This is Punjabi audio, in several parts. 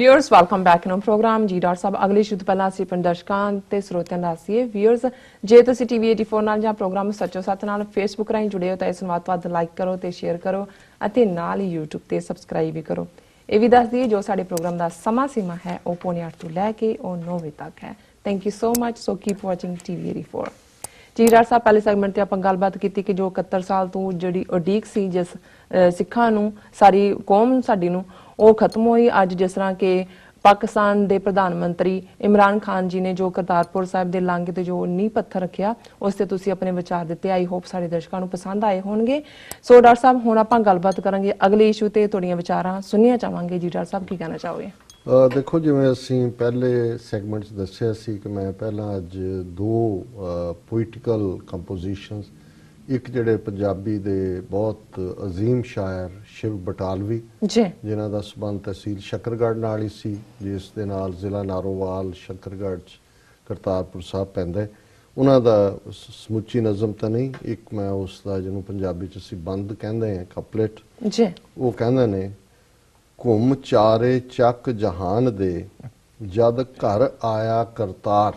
Viewers welcome back in program ਜੀ ਡਾਕਟਰ ਸਾਹਿਬ ਅਗਲੀ ਸ਼ੁੱਧ ਪਹਿਲਾਂ ਅਸੀਂ ਆਪਣੇ ਦਰਸ਼ਕਾਂ ਤੇ ਸਰੋਤਿਆਂ ਦਾ ਦੱਸੀਏ ਵਿਊਅਰਸ ਜੇ ਤੁਸੀਂ ਟੀਵੀ 84 ਨਾਲ ਜਾਂ ਪ੍ਰੋਗਰਾਮ ਸੱਚੋ ਸੱਚ ਨਾਲ ਫੇਸਬੁੱਕ ਰਾਹੀਂ ਜੁੜੇ ਹੋ ਤਾਂ ਇਸ ਨੂੰ ਵੱਧ ਲਾਈਕ ਕਰੋ ਤੇ ਸ਼ੇਅਰ ਕਰੋ ਅਤੇ ਨਾਲ ਹੀ YouTube ਤੇ ਸਬਸਕ੍ਰਾਈਬ ਵੀ ਕਰੋ ਇਹ ਵੀ ਦੱਸ ਦਈਏ ਜੋ ਸਾਡੇ ਪ੍ਰੋਗਰਾਮ ਦਾ ਸਮਾਂ ਸੀਮਾ ਹੈ ਉਹ ਪੌਣੇ ਅੱਠ ਤੋਂ ਲੈ ਕੇ ਉਹ 9 ਵਜੇ ਤੱਕ ਹੈ thank you so much so keep watching TV 84 ਜੀ ਡਾਕਟਰ ਸਾਹਿਬ ਪਹਿਲੇ ਸੈਗਮੈਂਟ ਤੇ ਆਪਾਂ ਗੱਲਬਾਤ ਕੀਤੀ ਕਿ ਜੋ 71 ਸਾਲ ਤੋਂ ਜਿਹੜੀ ਉਡੀਕ ਸੀ ਜਿਸ ਸਿੱਖਾਂ ਨੂੰ ਸਾਰੀ ਕੌਮ ਸਾਡੀ ਨੂੰ ਉਹ ਖਤਮ ਹੋਈ। ਅੱਜ ਜਿਸ ਤਰ੍ਹਾਂ ਕਿ ਪਾਕਿਸਤਾਨ ਦੇ ਪ੍ਰਧਾਨ ਮੰਤਰੀ ਇਮਰਾਨ ਖਾਨ ਜੀ ਨੇ ਜੋ ਕਰਤਾਰਪੁਰ ਸਾਹਿਬ ਦੇ ਲਾਂਘੇ ਤੇ ਜੋ ਨੀਂਹ ਪੱਥਰ ਰੱਖਿਆ, ਉਸ ਤੇ ਤੁਸੀਂ ਆਪਣੇ ਵਿਚਾਰ ਦਿੱਤੇ। ਆਈ ਹੋਪ ਸਾਡੇ ਦਰਸ਼ਕਾਂ ਨੂੰ ਪਸੰਦ ਆਏ ਹੋਣਗੇ। ਸੋ ਡਾਕਟਰ ਸਾਹਿਬ, ਹੁਣ ਆਪਾਂ ਗੱਲਬਾਤ ਕਰਾਂਗੇ ਅਗਲੇ ਇਸ਼ੂ ਤੇ ਤੁਹਾਡੀਆਂ ਵਿਚਾਰਾਂ। ਸੁਣਨੀਆਂ ਚਾਹਾਂਗੇ ਜੀ। ਡਾਕਟਰ ਸਾਹਿਬ, ਕੀ ਕਹਿਣਾ ਚਾਹੋਗੇ? ਦੇਖੋ, ਜਿਵੇਂ ਅਸੀਂ ਪਹਿਲੇ ਸੈਗਮੈਂਟ 'ਚ ਦੱਸਿਆ ਸੀ ਕਿ ਮੈਂ ਪਹਿਲਾਂ ਅੱਜ ਦੋ ਪੋਇਟੀਕਲ ਕੰਪੋਜੀਸ਼ਨਸ ਇੱਕ ਜਿਹੜੇ ਪੰਜਾਬੀ ਦੇ ਬਹੁਤ ਅਜ਼ੀਮ ਸ਼ਾਇਰ ਸ਼ਿਵ ਬਟਾਲਵੀ ਜੀ। ਜਿਨ੍ਹਾਂ ਦਾ ਸਬੰਧ ਤਹਿਸੀਲ ਸ਼ੱਕਰਗੜ੍ਹ ਨਾਲ ਹੀ ਸੀ ਜਿਸ ਦੇ ਨਾਲ ਜ਼ਿਲ੍ਹਾ ਨਾਰੋਵਾਲ ਸ਼ੱਕਰਗੜ੍ਹ 'ਚ ਕਰਤਾਰਪੁਰ ਸਾਹਿਬ ਪੈਂਦਾ। ਉਹਨਾਂ ਦਾ ਸਮੁੱਚੀ ਨਜ਼ਮ ਤਾਂ ਨਹੀਂ ਇੱਕ ਮੈਂ ਉਸ ਦਾ ਜਿਹਨੂੰ ਪੰਜਾਬੀ 'ਚ ਅਸੀਂ ਬੰਦ ਕਹਿੰਦੇ ਹਾਂ ਕਪਲੇਟ। ਜੀ। ਉਹ ਕਹਿੰਦੇ ਨੇ ਘੁੰਮ ਚਾਰੇ ਚੱਕ ਜਹਾਨ ਦੇ ਜਦ ਘਰ ਆਇਆ ਕਰਤਾਰ।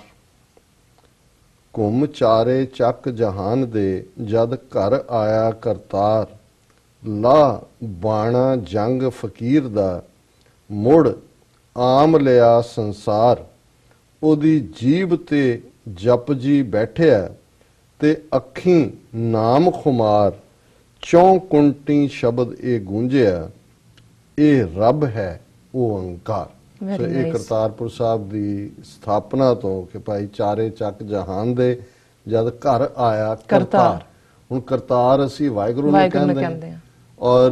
ਘੁੰਮ ਚਾਰੇ ਚੱਕ ਜਹਾਨ ਦੇ, ਜਦ ਘਰ ਆਇਆ ਕਰਤਾਰ। ਲਾ ਬਾਣਾ ਜੰਗ ਫਕੀਰ ਦਾ, ਮੁੜ ਆਮ ਲਿਆ ਸੰਸਾਰ। ਉਹਦੀ ਜੀਬ ਤੇ ਜਪ ਜੀ ਬੈਠਿਆ ਤੇ ਅੱਖੀਂ ਨਾਮ ਖੁਮਾਰ। ਚੌਂ ਕੁੰਟੀ ਸ਼ਬਦ ਇਹ ਗੂੰਜਿਆ, ਇਹ ਰੱਬ ਹੈ ਉਹ ਅੰਕਾਰ। ਸੋ ਇਹ. ਕਰਤਾਰਪੁਰ ਸਾਹਿਬ ਦੀ ਸਥਾਪਨਾ ਤੋਂ ਕਿ ਭਾਈ ਚਾਰੇ ਚੱਕ ਜਹਾਨ ਦੇ ਜਦ ਘਰ ਆਇਆ ਕਰਤਾਰ। ਹੁਣ ਕਰਤਾਰ ਅਸੀਂ ਵਾਹਿਗੁਰੂ ਨੂੰ ਕਹਿੰਦੇ ਹਾਂ। ਔਰ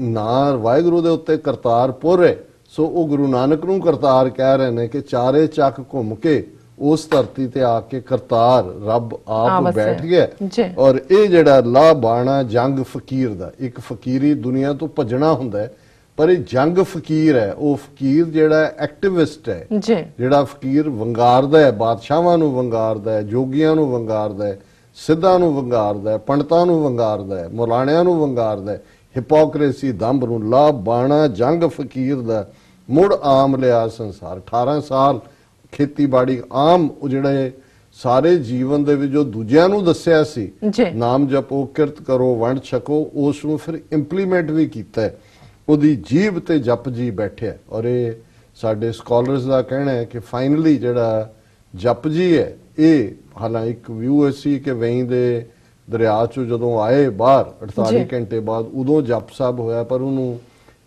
ਨਾ ਵਾਹਿਗੁਰੂ ਦੇ ਉੱਤੇ ਕਰਤਾਰਪੁਰ ਹੈ ਸੋ ਉਹ ਗੁਰੂ ਨਾਨਕ ਨੂੰ ਕਰਤਾਰ ਕਹਿ ਰਹੇ ਨੇ ਕਿ ਚਾਰੇ ਚੱਕ ਘੁੰਮ ਕੇ ਉਸ ਧਰਤੀ ਤੇ ਆ ਕੇ ਕਰਤਾਰ ਰੱਬ ਆਪ। ਬੈਠ ਗਿਆ। ਔਰ ਇਹ ਜਿਹੜਾ ਲਾ ਬਾਣਾ ਜੰਗ ਫਕੀਰ ਦਾ ਇੱਕ ਫਕੀਰੀ ਦੁਨੀਆ ਤੋਂ ਭੱਜਣਾ ਹੁੰਦਾ ਹੈ ਪਰ ਇਹ ਜੰਗ ਫਕੀਰ ਹੈ ਉਹ ਫਕੀਰ ਜਿਹੜਾ ਐਕਟਿਵਿਸਟ ਹੈ ਜੀ। ਜਿਹੜਾ ਫਕੀਰ ਵੰਗਾਰਦਾ ਹੈ ਬਾਦਸ਼ਾਹਾਂ ਨੂੰ ਵੰਗਾਰਦਾ ਹੈ ਜੋਗੀਆਂ ਨੂੰ ਵੰਗਾਰਦਾ ਹੈ ਸਿੱਧਾਂ ਨੂੰ ਵੰਗਾਰਦਾ ਹੈ ਪੰਡਤਾਂ ਨੂੰ ਵੰਗਾਰਦਾ ਹੈ ਮੌਲਾਣਿਆਂ ਨੂੰ ਵੰਗਾਰਦਾ ਹੈ ਹਿਪੋਕ੍ਰੇਸੀ ਦੰਭ ਨੂੰ ਲਾ ਬਾਣਾ ਜੰਗ ਫਕੀਰ ਦਾ ਮੁੜ ਆਮ ਲਿਆ ਸੰਸਾਰ। 18 ਸਾਲ ਖੇਤੀਬਾੜੀ ਆਮ ਉਹ ਜਿਹੜੇ ਸਾਰੇ ਜੀਵਨ ਦੇ ਵਿੱਚ ਜੋ ਦੂਜਿਆਂ ਨੂੰ ਦੱਸਿਆ ਸੀ ਨਾਮ ਜਪੋ ਕਿਰਤ ਕਰੋ ਵੰਡ ਛਕੋ ਉਸ ਨੂੰ ਫਿਰ ਇੰਪਲੀਮੈਂਟ ਵੀ ਕੀਤਾ ਹੈ। ਉਹਦੀ ਜੀਬ ਤੇ ਜਪ ਜੀ ਬੈਠਿਆ ਔਰ ਇਹ ਸਾਡੇ ਸਕਾਲਰਸ ਦਾ ਕਹਿਣਾ ਹੈ ਕਿ ਫਾਈਨਲੀ ਜਿਹੜਾ ਜਪ ਜੀ ਹੈ ਇਹ ਹਾਲਾਂ ਇੱਕ ਵਿਊ ਸੀ ਕਿ ਵਹੀਂ ਦੇ ਦਰਿਆ ਚੋਂ ਜਦੋਂ ਆਏ ਬਾਹਰ 48 ਜੀ। ਘੰਟੇ ਬਾਅਦ ਉਦੋਂ ਜਪ ਸਾਹਿਬ ਹੋਇਆ ਪਰ ਉਹਨੂੰ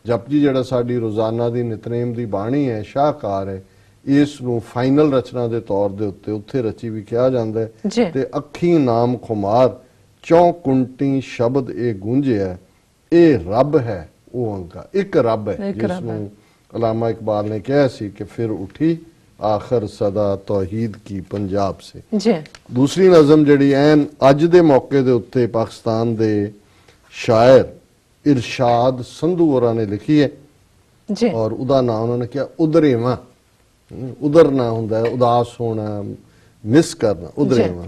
ਜਪ ਜੀ ਜਿਹੜਾ ਸਾਡੀ ਰੋਜ਼ਾਨਾ ਦੀ ਨਿਤਨੇਮ ਦੀ ਬਾਣੀ ਹੈ ਸ਼ਾਹਕਾਰ ਹੈ ਇਸ ਨੂੰ ਫਾਈਨਲ ਰਚਨਾ ਦੇ ਤੌਰ ਦੇ ਉੱਤੇ ਉੱਥੇ ਰਚੀ ਵੀ ਕਿਹਾ ਜਾਂਦਾ ਹੈ। ਤੇ ਅੱਖੀ ਨਾਮ ਖੁਮਾਰ ਚੌ ਕੁੰਟੀ ਸ਼ਬਦ ਇਹ ਗੂੰਜਿਆ ਇਹ ਰੱਬ ਹੈ। ਉਹ ਅੰਕਾ ਇੱਕ ਰੱਬ ਹੈ ਇੱਕ ਜਿਸ ਰੱਬ ਹੈ। ਨੂੰ ਅਲਾਮਾ ਇਕਬਾਲ ਨੇ ਕਿਹਾ ਸੀ ਕਿ ਫਿਰ ਉਠੀ ਆਖਰ ਸਦਾ ਤੌਹੀਦ ਕੀ ਪੰਜਾਬ ਸੇ। ਜੀ। ਦੂਸਰੀ ਨਜ਼ਮ ਜਿਹੜੀ ਐਨ ਅੱਜ ਦੇ ਮੌਕੇ ਦੇ ਉੱਤੇ ਪਾਕਿਸਤਾਨ ਦੇ ਸ਼ਾਇਰ ਇਰਸ਼ਾਦ ਸੰਧੂ ਹੋਰਾਂ ਨੇ ਲਿਖੀ ਹੈ। ਜੀ। ਔਰ ਉਹਦਾ ਨਾਮ ਉਹਨਾਂ ਨੇ ਕਿਹਾ ਉਦਰੇਵਾ ਉਦਰਨਾ ਹੁੰਦਾ ਹੈ ਉਦਾਸ ਹੋਣਾ ਮਿਸ ਕਰਨਾ ਉਦਰੇਵਾ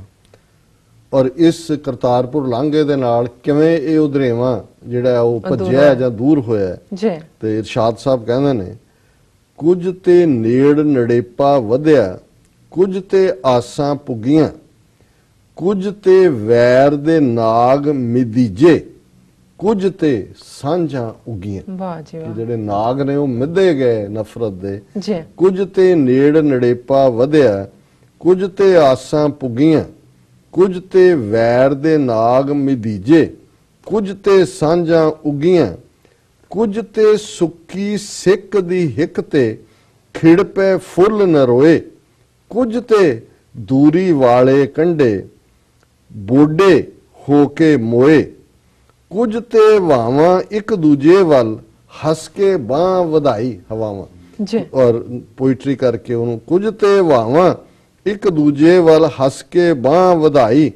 ਔਰ ਇਸ ਕਰਤਾਰਪੁਰ ਲਾਂਘੇ ਦੇ ਨਾਲ ਕਿਵੇਂ ਇਹ ਉਦਰੇਵਾ ਜਿਹੜਾ ਉਹ ਭੱਜਿਆ। ਜਾਂ ਦੂਰ ਹੋਇਆ। ਜੀ ਤੇ ਇਰਸ਼ਾਦ ਸਾਹਿਬ ਕਹਿੰਦੇ ਨੇ ਕੁਝ ਤੇ ਨੇੜ ਨੜੇਪਾ ਵਧਿਆ ਕੁਝ ਤੇ ਆਸਾਂ ਪੁੱਗੀਆਂ ਕੁਝ ਤੇ ਵੈਰ ਦੇ ਨਾਗ ਮਿਦੀਜੇ ਕੁਝ ਤੇ ਸਾਂਝਾਂ ਉਗੀਆਂ ਵਾਹ ਜੀ ਵਾਹ ਜਿਹੜੇ ਨਾਗ ਨੇ ਉਹ ਮਿੱਧੇ ਗਏ ਨਫ਼ਰਤ ਦੇ ਜੀ ਕੁਝ ਤੇ ਨੇੜ ਨੜੇਪਾ ਵਧਿਆ ਕੁਝ ਤੇ ਆਸਾਂ ਪੁੱਗੀਆਂ ਕੁਝ ਤੇ ਵੈਰ ਦੇ ਨਾਗ ਮਿਦੀਜੇ ਕੁਝ ਤੇ ਸਾਂਝਾਂ ਉਗੀਆਂ ਕੁਝ ਤੇ ਸੁੱਕੀ ਸਿੱਕ ਦੀ ਹਿੱਕ ਤੇ ਖਿੜ ਪੈ ਫੁੱਲ ਨਰੋਏ ਕੁਝ ਤੇ ਦੂਰੀ ਵਾਲੇ ਕੰਡੇ ਬੋਡੇ ਹੋ ਕੇ ਮੋਏ ਕੁਝ ਤੇ ਵਾਵਾਂ ਇੱਕ ਦੂਜੇ ਵੱਲ ਹੱਸ ਕੇ ਬਾਹ ਵਧਾਈ ਹਵਾਵਾਂ। ਜੀ। ਔਰ ਪੋਇਟਰੀ ਕਰਕੇ ਉਹਨੂੰ ਕੁਝ ਤੇ ਵਾਵਾਂ ਇੱਕ ਦੂਜੇ ਵੱਲ ਹੱਸ ਕੇ ਬਾਹ ਵਧਾਈ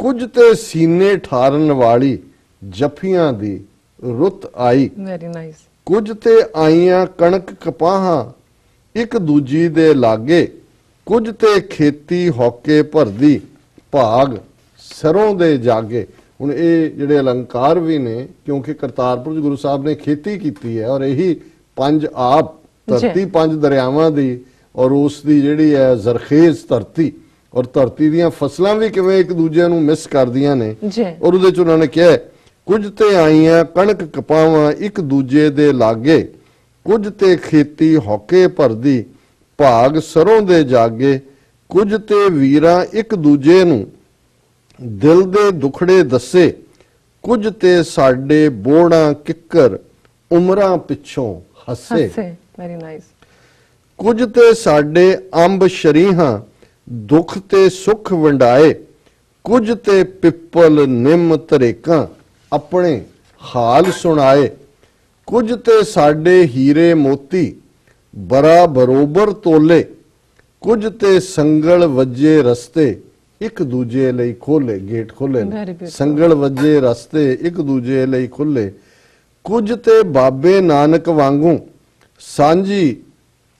ਕੁਝ ਤੇ ਸੀਨੇ ਠਾਰਨ ਵਾਲੀ ਜਫੀਆਂ ਦੀ ਰੁੱਤ ਆਈ। ਵੈਰੀ ਨਾਈਸ ਕੁਝ ਤੇ ਆਈਆਂ ਕਣਕ ਕਪਾਹਾਂ ਇੱਕ ਦੂਜੀ ਦੇ ਲਾਗੇ ਕੁਝ ਤੇ ਖੇਤੀ ਹੌਕੇ ਭਰਦੀ ਭਾਗ ਸਰੋਂ ਦੇ ਜਾਗੇ। ਹੁਣ ਇਹ ਜਿਹੜੇ ਅਲੰਕਾਰ ਵੀ ਨੇ ਕਿਉਂਕਿ ਕਰਤਾਰਪੁਰ 'ਚ ਗੁਰੂ ਸਾਹਿਬ ਨੇ ਖੇਤੀ ਕੀਤੀ ਹੈ ਔਰ ਇਹੀ ਪੰਜ ਆਪ ਧਰਤੀ ਪੰਜ ਦਰਿਆਵਾਂ ਦੀ ਔਰ ਉਸ ਦੀ ਜਿਹੜੀ ਹੈ ਜ਼ਰਖੇਜ਼ ਧਰਤੀ ਔਰ ਧਰਤੀ ਦੀਆਂ ਫਸਲਾਂ ਵੀ ਕਿਵੇਂ ਇੱਕ ਦੂਜੇ ਨੂੰ ਮਿਸ ਕਰਦੀਆਂ ਨੇ ਔਰ ਉਹਦੇ ਚ ਉਹਨਾਂ ਨੇ ਕਿਹਾ ਕੁਝ ਤੇ ਆਈਆਂ ਕਣਕ ਕਪਾਵਾਂ ਇੱਕ ਦੂਜੇ ਦੇ ਲਾਗੇ ਕੁਝ ਤੇ ਖੇਤੀ ਹੌਕੇ ਭਰਦੀ ਭਾਗ ਸਰੋਂ ਦੇ ਜਾਗੇ ਕੁਝ ਤੇ ਵੀਰਾਂ ਇੱਕ ਦੂਜੇ ਨੂੰ ਦਿਲ ਦੇ ਦੁਖੜੇ ਦੱਸੇ ਕੁਝ ਤੇ ਸਾਡੇ ਬੋੜਾਂ ਕਿੱਕਰ ਉਮਰਾਂ ਪਿੱਛੋਂ ਹੱਸੇ। ਹੱਸੇ। ਵੈਰੀ ਨਾਈਸ ਕੁਝ ਤੇ ਸਾਡੇ ਅੰਬ ਸ਼ਰੀਹਾਂ ਦੁੱਖ ਤੇ ਸੁਖ ਵੰਡਾਏ ਕੁਝ ਤੇ ਪਿੱਪਲ ਨਿੰਮ ਤਰੇਕਾਂ ਆਪਣੇ ਹਾਲ ਸੁਣਾਏ ਕੁਝ ਤੇ ਸਾਡੇ ਹੀਰੇ ਮੋਤੀ ਬਰਾ ਬਰੋਬਰ ਤੋਲੇ ਕੁਝ ਤੇ ਸੰਗਲ ਵੱਜੇ ਰਸਤੇ ਇੱਕ ਦੂਜੇ ਲਈ ਖੋਲੇ ਗੇਟ ਖੋਲੇ beautiful. ਸੰਗਲ ਵੱਜੇ ਰਸਤੇ ਇੱਕ ਦੂਜੇ ਲਈ ਖੁੱਲੇ ਕੁਝ ਤੇ ਬਾਬੇ ਨਾਨਕ ਵਾਂਗੂ ਸਾਂਝੀ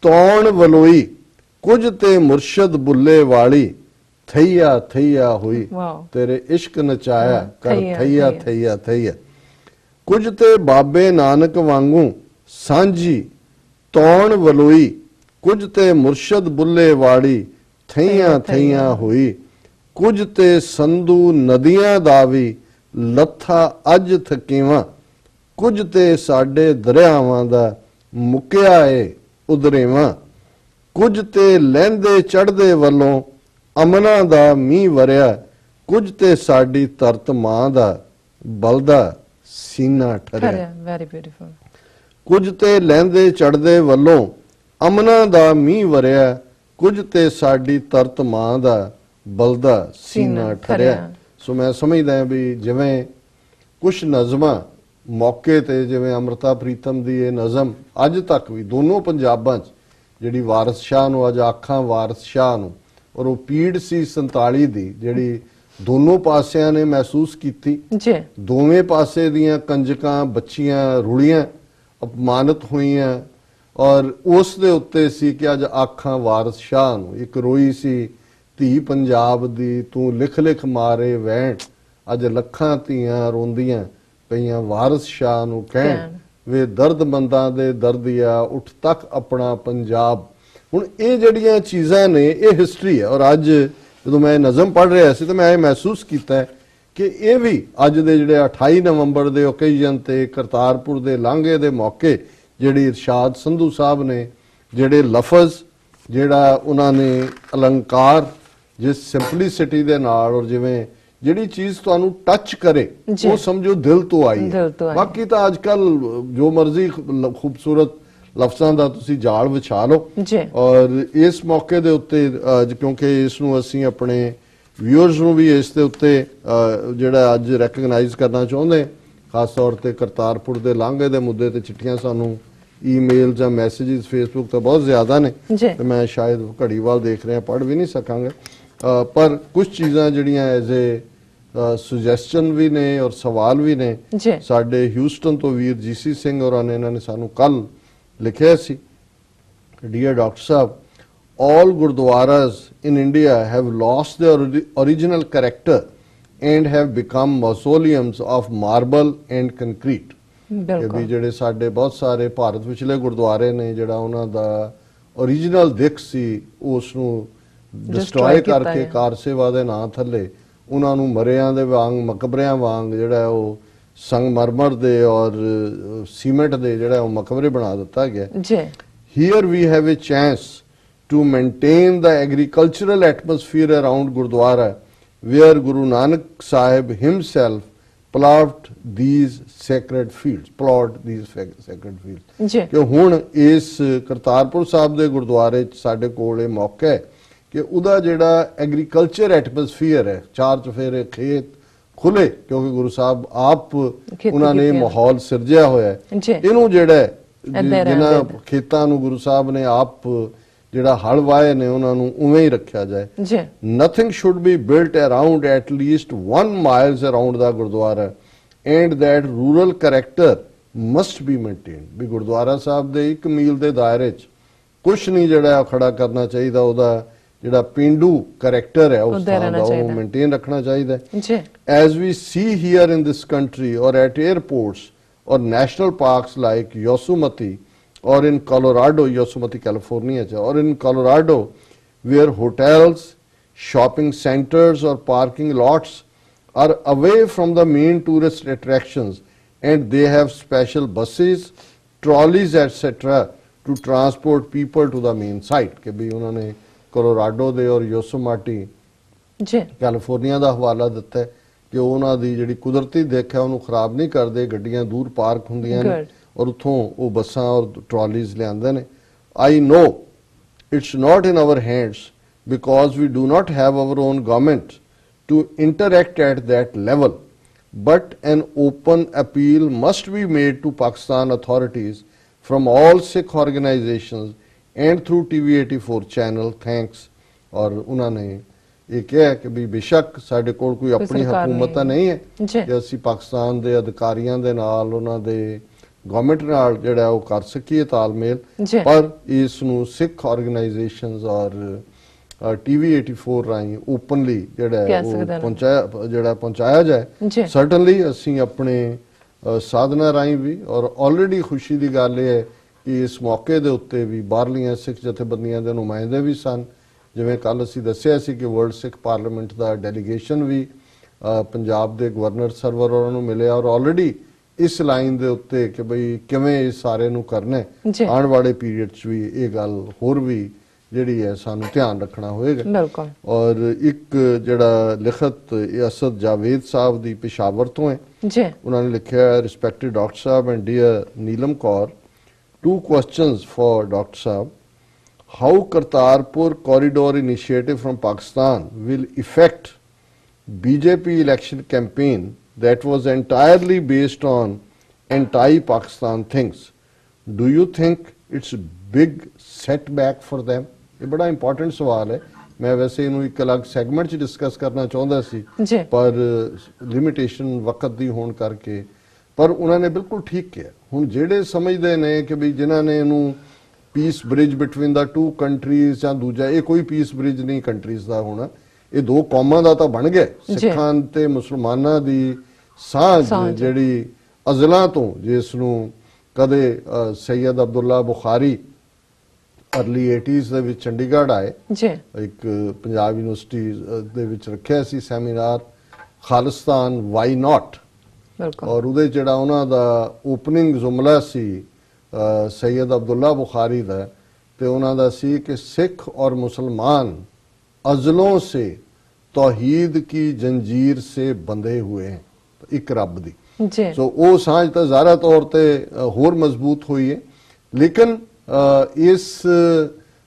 ਤੌਣ ਵਲੋਈ ਕੁਝ ਤੇ ਮੁਰਸ਼ਦ ਬੁੱਲੇ ਵਾਲੀ ਥਈਆ ਥਈਆ ਹੋਈ ਤੇਰੇ ਇਸ਼ਕ ਨਚਾਇਆ ਕਰ ਥਈਆ, ਥਈਆ ਥਈਆ। ਕੁਝ ਤੇ ਬਾਬੇ ਨਾਨਕ ਵਾਂਗੂ ਸਾਂਝੀ ਤੌਣ ਵਲੋਈ ਕੁਝ ਤੇ ਮੁਰਸ਼ਦ ਬੁੱਲੇ ਵਾਲੀ ਥਈਆ, ਥਈਆਂ। ਹੋਈ ਕੁਝ ਤੇ ਸੰਧੂ ਨਦੀਆਂ ਦਾ ਵੀ ਲੱਥਾ ਅੱਜ ਥਕੀਵਾਂ ਕੁਝ ਤੇ ਸਾਡੇ ਦਰਿਆਵਾਂ ਦਾ ਮੁੱਕਿਆ ਏ। ਉਦਰੇਵਾਂ ਕੁਝ ਤੇ ਲਹਿੰਦੇ ਚੜਦੇ ਵੱਲੋਂ ਅਮਨਾ ਦਾ ਮੀਂਹ ਵਰਿਆ ਕੁਝ ਤੇ ਸਾਡੀ ਤਰਤ ਮਾਂ ਦਾ ਬਲਦਾ ਸੀਨਾ ਠਰਿਆ। ਵੈਰੀ ਬਿਊਟੀਫੁਲ ਕੁਝ ਤੇ ਲਹਿੰਦੇ ਚੜਦੇ ਵੱਲੋਂ ਅਮਨਾ ਦਾ ਮੀਂਹ ਵਰਿਆ ਕੁਝ ਤੇ ਸਾਡੀ ਤਰਤ ਮਾਂ ਦਾ ਬਲਦਾ ਸੀਨਾ ਠਰਿਆ। ਸੋ ਮੈਂ ਸਮਝਦਾ ਵੀ ਜਿਵੇਂ ਕੁਝ ਨਜ਼ਮਾਂ ਮੌਕੇ ਤੇ ਜਿਵੇਂ ਅਮਰਤਾ ਪ੍ਰੀਤਮ ਦੀ ਇਹ ਨਜ਼ਮ ਅੱਜ ਤੱਕ ਵੀ ਦੋਨੋਂ ਪੰਜਾਬਾਂ 'ਚ ਜਿਹੜੀ ਵਾਰਿਸ ਸ਼ਾਹ ਨੂੰ ਅੱਜ ਆਖਾਂ ਵਾਰਿਸ ਸ਼ਾਹ ਨੂੰ ਔਰ ਉਹ ਪੀੜ ਸੀ 47 ਦੀ ਜਿਹੜੀ ਦੋਨੋਂ ਪਾਸਿਆਂ ਨੇ ਮਹਿਸੂਸ ਕੀਤੀ। ਜੀ। ਦੋਵੇਂ ਪਾਸੇ ਦੀਆਂ ਕੰਜਕਾਂ ਬੱਚੀਆਂ ਰੁਲੀਆਂ ਅਪਮਾਨਿਤ ਹੋਈਆਂ ਔਰ ਉਸ ਦੇ ਉੱਤੇ ਸੀ ਕਿ ਅੱਜ ਆਖਾਂ ਵਾਰਿਸ ਸ਼ਾਹ ਨੂੰ ਇੱਕ ਰੋਈ ਸੀ ਧੀ ਪੰਜਾਬ ਦੀ ਤੂੰ ਲਿਖ ਲਿਖ ਮਾਰੇ ਵਹਿਣ ਅੱਜ ਲੱਖਾਂ ਧੀਆਂ ਰੋਂਦੀਆਂ ਪਈਆਂ ਵਾਰਿਸ ਸ਼ਾਹ ਨੂੰ ਕਹਿਣ। ਵੇ ਦਰਦਮੰਦਾਂ ਦੇ ਦਰਦਿਆ ਉੱਠ ਤੱਕ ਆਪਣਾ ਪੰਜਾਬ ਹੁਣ ਇਹ ਜਿਹੜੀਆਂ ਚੀਜ਼ਾਂ ਨੇ ਇਹ ਹਿਸਟਰੀ ਹੈ ਔਰ ਅੱਜ ਜਦੋਂ ਮੈਂ ਨਜ਼ਮ ਪੜ੍ਹ ਰਿਹਾ ਸੀ ਤਾਂ ਮੈਂ ਇਹ ਮਹਿਸੂਸ ਕੀਤਾ ਕਿ ਇਹ ਵੀ ਅੱਜ ਦੇ ਜਿਹੜੇ 28 ਨਵੰਬਰ ਦੇ ਓਕੇਜਨ ਤੇ ਕਰਤਾਰਪੁਰ ਦੇ ਲਾਂਘੇ ਦੇ ਮੌਕੇ ਜਿਹੜੀ ਇਰਸ਼ਾਦ ਸੰਧੂ ਸਾਹਿਬ ਨੇ ਜਿਹੜੇ ਲਫ਼ਜ਼ ਜਿਹੜਾ ਉਹਨਾਂ ਨੇ ਅਲੰਕਾਰ ਜਿਸ ਸਿੰਪਲਿਸਿਟੀ ਦੇ ਨਾਲ ਔਰ ਜਿਵੇਂ ਜਿਹੜੀ ਚੀਜ਼ ਤੁਹਾਨੂੰ ਟੱਚ ਕਰੇ। ਉਹ ਸਮਝੋ ਦਿਲ ਤੋਂ ਆਈ ਹੈ। ਬਾਕੀ ਤਾਂ ਅੱਜ ਕੱਲ ਜੋ ਮਰਜ਼ੀ ਖੂਬਸੂਰਤ ਲਫ਼ਜ਼ਾਂ ਦਾ ਤੁਸੀਂ ਜਾਲ ਵਿਛਾ ਲਓ ਜੀ ਔਰ ਇਸ ਮੌਕੇ ਦੇ ਉੱਤੇ ਕਿਉਂਕਿ ਇਸ ਨੂੰ ਅਸੀਂ ਆਪਣੇ ਵਿਊਅਰਸ ਨੂੰ ਵੀ ਇਸ ਦੇ ਉੱਤੇ ਜਿਹੜਾ ਅੱਜ ਰੈਕਗਨਾਈਜ਼ ਕਰਨਾ ਚਾਹੁੰਦੇ। ਖਾਸ ਤੌਰ ਤੇ ਕਰਤਾਰਪੁਰ ਦੇ ਲਾਂਘੇ ਦੇ ਮੁੱਦੇ ਤੇ ਚਿੱਠੀਆਂ ਸਾਨੂੰ ਈਮੇਲ ਜਾਂ ਮੈਸੇजेस ਫੇਸਬੁੱਕ ਤੇ ਬਹੁਤ ਜ਼ਿਆਦਾ ਨੇ ਤੇ ਮੈਂ ਸ਼ਾਇਦ ਘੜੀਵਾਲ ਦੇਖ ਰਿਹਾ ਪੜ੍ਹ ਵੀ ਨਹੀਂ ਸਕਾਂਗਾ ਪਰ ਕੁਝ ਚੀਜ਼ਾਂ ਜਿਹੜੀਆਂ ਐਜ਼ ਏ ਸੁਜੈਸਟਨ ਵੀ ਨੇ ਔਰ ਸਵਾਲ ਵੀ ਨੇ ਜੀ ਸਾਡੇ ਹਿਊਸਟਨ ਤੋਂ ਵੀਰ ਜੀਸੀ ਸਿੰਘ ਹੋਰਾਂ ਨੇ ਇਹਨਾਂ ਨੇ ਸਾਨੂੰ ਕੱਲ ਲਿਖਿਆ ਸੀ ਡੀਅਰ ਡਾਕਟਰ ਸਾਹਿਬ all gurdwaras in india have lost their ori- original character and have become mausoleums of marble and concrete ਵੀ ਬਿਲਕੁਲ ਜਿਹੜੇ ਸਾਡੇ ਬਹੁਤ ਸਾਰੇ ਭਾਰਤ ਵਿਚਲੇ ਗੁਰਦੁਆਰੇ ਨੇ ਜਿਹੜਾ ਉਹਨਾਂ ਦਾ origignal ਦਿੱਖ ਸੀ ਉਸ ਨੂੰ ਡਿਸਟਰੋਏ ਕਰਕੇ। ਕਾਰ ਸੇਵਾ ਦੇ ਨਾਂ ਥੱਲੇ ਉਹਨਾਂ ਨੂੰ ਮਰਿਆਂ ਦੇ ਵਾਂਗ ਮਕਬਰਿਆਂ ਵਾਂਗ ਜਿਹੜਾ ਉਹ ਸੰਗਮਰਮਰ ਦੇ ਔਰ ਸੀਮੈਂਟ ਦੇ ਜਿਹੜਾ ਉਹ ਮਕਬਰੇ ਬਣਾ ਦਿੱਤਾ ਗਿਆ ਜੀ Here we have a chance to maintain the agricultural atmosphere around Gurdwara, where Guru Nanak Sahib himself sacred fields, plowed these fac- sacred fields. ਜੀ ਕਿ ਹੁਣ ਇਸ ਕਰਤਾਰਪੁਰ ਸਾਹਿਬ ਦੇ ਗੁਰਦੁਆਰੇ 'ਚ ਸਾਡੇ ਕੋਲ ਇਹ ਮੌਕਾ ਹੈ ਕਿ ਉਹਦਾ ਜਿਹੜਾ ਐਗਰੀਕਲਚਰ ਐਟਮੋਸਫੀਅਰ ਹੈ ਚਾਰ ਚਫੇਰੇ ਖੇਤ ਖੁੱਲੇ ਕਿਉਂਕਿ ਗੁਰੂ ਸਾਹਿਬ ਆਪ ਉਹਨਾਂ ਨੇ। ਮਾਹੌਲ ਸਿਰਜਿਆ ਹੋਇਆ ਹੈ। ਇਹਨੂੰ ਜਿਹੜਾ ਜਿਨ੍ਹਾਂ ਦੇ। ਖੇਤਾਂ ਨੂੰ ਗੁਰੂ ਸਾਹਿਬ ਨੇ ਆਪ ਜਿਹੜਾ ਹਲ ਵਾਏ ਨੇ ਉਹਨਾਂ ਨੂੰ ਉਵੇਂ ਹੀ ਰੱਖਿਆ ਜਾਏ। ਜੀ। Nothing should be built around at least 1 miles around the gurdwara and that rural character must be maintained ਵੀ ਗੁਰਦੁਆਰਾ ਸਾਹਿਬ ਦੇ 1 ਮੀਲ ਦੇ ਦਾਇਰੇ 'ਚ ਕੁਝ ਨਹੀਂ ਜਿਹੜਾ ਖੜਾ ਕਰਨਾ ਚਾਹੀਦਾ ਉਹਦਾ ਜਿਹੜਾ ਪਿੰਡੂ ਕਰੈਕਟਰ ਹੈ ਉਸ ਉੱਦਾਂ ਥਾਂ ਰਹਿਣਾ ਦਾ ਉਹ ਚਾਹੀਦਾ। ਮੇਨਟੇਨ ਰੱਖਣਾ ਚਾਹੀਦਾ ਹੈ ਜੀ as we see here in this country or at airports or national parks like Yosumati or in Colorado, Yosemite, California, ਚ, or in Colorado, where hotels, shopping centers, or parking lots are away from the main tourist attractions and they have special buses, trolleys, etc. to transport people to the main site. ਕਿ ਵੀ ਉਹਨਾਂ ਨੇ ਕੋਲੋਰਾਡੋ ਦੇ ਔਰ ਯੋਸੋਮਾਟੀ ਜੀ ਕੈਲੀਫੋਰਨੀਆ ਦਾ ਹਵਾਲਾ ਦਿੱਤਾ ਹੈ ਕਿ ਉਹਨਾਂ ਦੀ ਜਿਹੜੀ ਕੁਦਰਤੀ ਦਿੱਖ ਹੈ ਉਹਨੂੰ ਖਰਾਬ ਨਹੀਂ ਕਰਦੇ ਗੱਡੀਆਂ ਦੂਰ ਪਾਰਕ ਹੁੰਦੀਆਂ ਨੇ. ਔਰ ਉੱਥੋਂ ਉਹ ਬੱਸਾਂ ਔਰ ਟਰਾਲੀਜ਼ ਲਿਆਉਂਦੇ ਨੇ I know it's not in our hands because we do not have our own government to interact at that level. But an open appeal must be made to Pakistan authorities from all Sikh organizations and through TV84 channel. Thanks. ਔਰ ਉਹਨਾਂ ਨੇ ਇਹ ਕਿਹਾ ਕਿ ਵੀ ਬੇਸ਼ੱਕ ਸਾਡੇ ਕੋਲ ਕੋਈ ਆਪਣੀ ਹਕੂਮਤ ਤਾਂ ਨਹੀਂ। ਹੈ ਜੀ। ਅਸੀਂ ਪਾਕਿਸਤਾਨ ਦੇ ਅਧਿਕਾਰੀਆਂ ਦੇ ਨਾਲ ਉਹਨਾਂ ਦੇ ਗਵਰਨਮੈਂਟ ਨਾਲ ਜਿਹੜਾ ਉਹ ਕਰ ਸਕੀਏ ਤਾਲਮੇਲ। ਪਰ ਇਸ ਨੂੰ ਸਿੱਖ ਆਰਗੇਨਾਈਜੇਸ਼ਨਸ ਔਰ ਟੀਵੀ 84 ਰਾਹੀਂ ਓਪਨਲੀ ਜਿਹੜਾ ਉਹ। ਪਹੁੰਚਾਇਆ ਜਿਹੜਾ ਪਹੁੰਚਾਇਆ। ਜਾਏ ਸਰਟਨਲੀ ਅਸੀਂ ਆਪਣੇ ਸਾਧਨਾ ਰਾਹੀਂ ਵੀ ਔਰ ਆਲਰੇਡੀ ਖੁਸ਼ੀ ਦੀ ਗੱਲ ਇਹ ਹੈ ਇਸ ਮੌਕੇ ਦੇ ਉੱਤੇ ਵੀ ਬਾਹਰਲੀਆਂ ਸਿੱਖ ਜਥੇਬੰਦੀਆਂ ਦੇ ਨੁਮਾਇੰਦੇ ਵੀ ਸਨ। ਜਿਵੇਂ ਕੱਲ ਅਸੀਂ ਦੱਸਿਆ ਸੀ ਕਿ ਵਰਲਡ ਸਿੱਖ ਪਾਰਲੀਮੈਂਟ ਦਾ ਡੈਲੀਗੇਸ਼ਨ ਵੀ ਪੰਜਾਬ ਦੇ ਗਵਰਨਰ ਸਰਵਰ ਉਹਨਾਂ ਨੂੰ ਮਿਲਿਆ ਔਰ ਆਲਰੇਡੀ ਇਸ ਲਾਈਨ ਦੇ ਉੱਤੇ ਕਿ ਭਈ ਕਿਵੇਂ ਇਸ ਸਾਰੇ ਨੂੰ ਕਰਨਾ। ਆਉਣ ਵਾਲੇ ਪੀਰੀਅਡ 'ਚ ਵੀ ਇਹ ਗੱਲ ਹੋਰ ਵੀ ਜਿਹੜੀ ਹੈ ਸਾਨੂੰ ਧਿਆਨ ਰੱਖਣਾ ਹੋਏਗਾ। ਬਿਲਕੁਲ। ਔਰ ਇੱਕ ਜਿਹੜਾ ਲਿਖਤ ਇਹ ਅਸਦ ਜਾਵੇਦ ਸਾਹਿਬ ਦੀ ਪਿਸ਼ਾਵਰ ਤੋਂ ਹੈ। ਜੀ। ਉਹਨਾਂ ਨੇ ਲਿਖਿਆ respected doctor Sahib and dear Neelam Kaur two questions for Dr. Saab. How Kartarpur corridor initiative from Pakistan will affect BJP election campaign that was entirely based on anti-Pakistan things? Do you think it's a big setback for them? ਇਹ ਬੜਾ ਇੰਪੋਰਟੈਂਟ ਸਵਾਲ ਹੈ ਮੈਂ ਵੈਸੇ ਇਹਨੂੰ ਇੱਕ ਅਲੱਗ ਸੈਗਮੈਂਟ 'ਚ ਡਿਸਕਸ ਕਰਨਾ ਚਾਹੁੰਦਾ ਸੀ। ਪਰ ਲਿਮਿਟੇਸ਼ਨ ਵਕਤ ਦੀ ਹੋਣ ਕਰਕੇ ਪਰ ਉਹਨਾਂ ਨੇ ਬਿਲਕੁਲ ਠੀਕ ਕਿਹਾ ਹੁਣ ਜਿਹੜੇ ਸਮਝਦੇ ਨੇ ਕਿ ਵੀ ਜਿਨ੍ਹਾਂ ਨੇ ਇਹਨੂੰ peace bridge between the two countries ਜਾਂ ਦੂਜਾ ਇਹ ਕੋਈ ਪੀਸ ਬ੍ਰਿਜ ਨਹੀਂ ਕੰਟਰੀਜ਼ ਦਾ ਹੋਣਾ। ਇਹ ਦੋ ਕੌਮਾਂ ਦਾ ਤਾਂ ਬਣ ਗਿਆ। ਸਿੱਖਾਂ ਤੇ ਮੁਸਲਮਾਨਾਂ ਦੀ ਸਾਂਝ। ਜਿਹੜੀ ਅਜ਼ਲਾਂ ਤੋਂ ਜਿਸ ਨੂੰ ਕਦੇ ਅ, ਸੈਯਦ ਅਬਦੁੱਲਾ ਬੁਖਾਰੀ ਅਰਲੀ 80s ਦੇ ਵਿੱਚ ਚੰਡੀਗੜ੍ਹ ਆਏ। ਜੀ। ਇੱਕ ਪੰਜਾਬ ਯੂਨੀਵਰਸਿਟੀ ਦੇ ਵਿੱਚ ਰੱਖਿਆ ਸੀ ਸੈਮੀਨਾਰ। ਖਾਲਿਸਤਾਨ ਵਾਈ ਨਾਟ ਬਿਲਕੁਲ। ਔਰ ਉਹਦੇ ਜਿਹੜਾ ਉਹਨਾਂ ਦਾ ਓਪਨਿੰਗ ਜੁਮਲਾ ਸੀ ਅ, ਸੈਯਦ ਅਬਦੁੱਲਾ ਬੁਖਾਰੀ ਦਾ ਤੇ ਉਹਨਾਂ ਦਾ ਸੀ ਕਿ ਸਿੱਖ ਔਰ ਮੁਸਲਮਾਨ ਅਜ਼ਲੋਂ ਸੇ ਤੌਹੀਦ ਕੀ ਜੰਜੀਰ ਸੇ ਬੰਧੇ ਹੋਏ हैं ਇੱਕ ਰੱਬ ਦੀ। ਜੀ। ਸੋ ਉਹ ਸਾਂਝ ਤਾਂ ਜ਼ਾਹਰਾ ਤੌਰ ਤੇ ਹੋਰ ਮਜ਼ਬੂਤ ਹੋਈ ਹੈ। ਲੇਕਿਨ ਇਸ